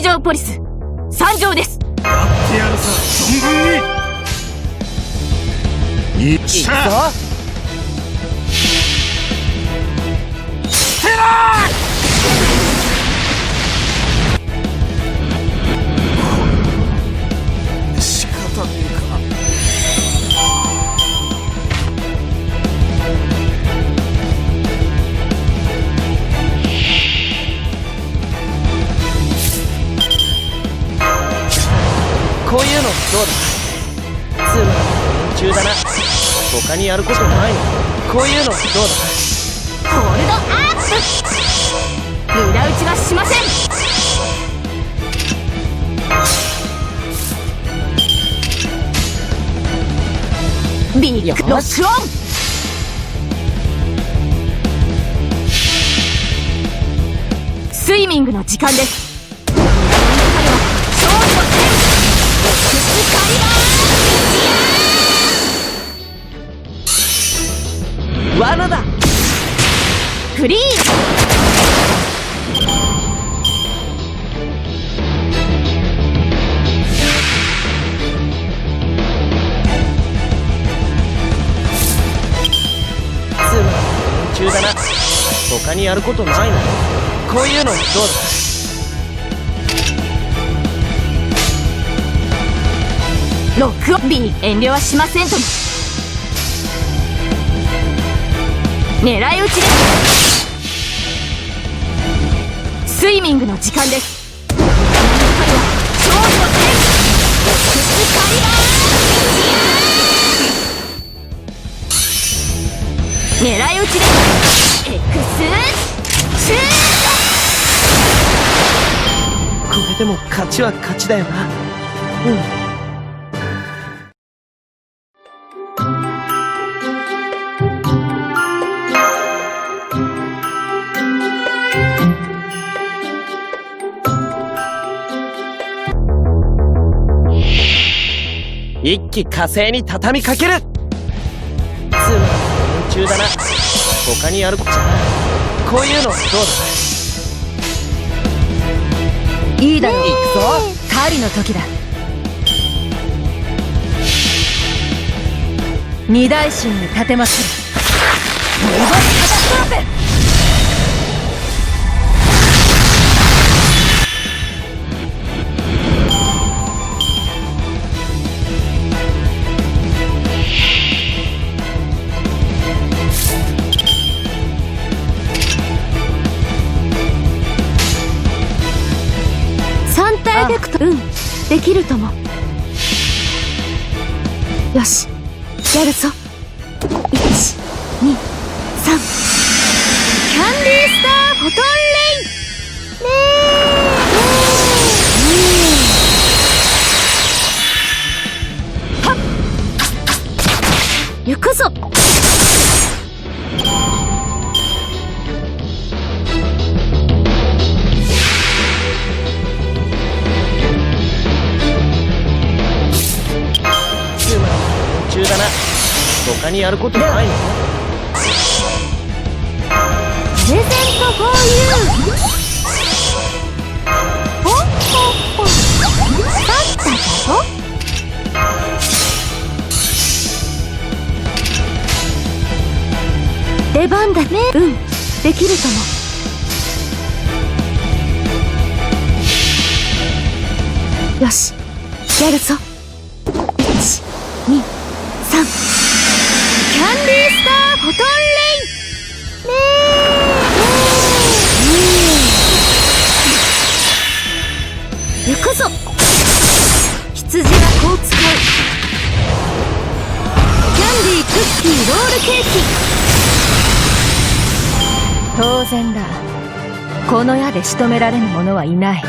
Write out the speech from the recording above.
水上ポリス。参上です。やってやるさ。存分に。いっしゃこういうのどうだ。通路の連中だな他にやることないのこういうのどうだホールドアップ無駄打ちはしません。ビッグロックオン。スイミングの時間です。罠だ。ーフリー。中だな。他にやることないの？こういうのどうだ？ロックオン B 遠慮はしませんと。も狙い撃ちです。スイミングの時間です。狙い撃ちです。エクスシューこれでも勝ちは勝ちだよな。うん一気火星に畳みかける。通路の連中だな。他にやることじゃ。ないこういうのどうだ。いいだろう。行くぞ。狩りの時だ。二大神に立てまするリボンカタストロープ三体ベクトうんできるとも。よし。やるぞ。123キャンディースターフォト他にやることないの？ンポポッタだよだね。うん。できるも。し。やるぞ。1 2ケーキ当然だ。この矢で仕留められぬ者はいない。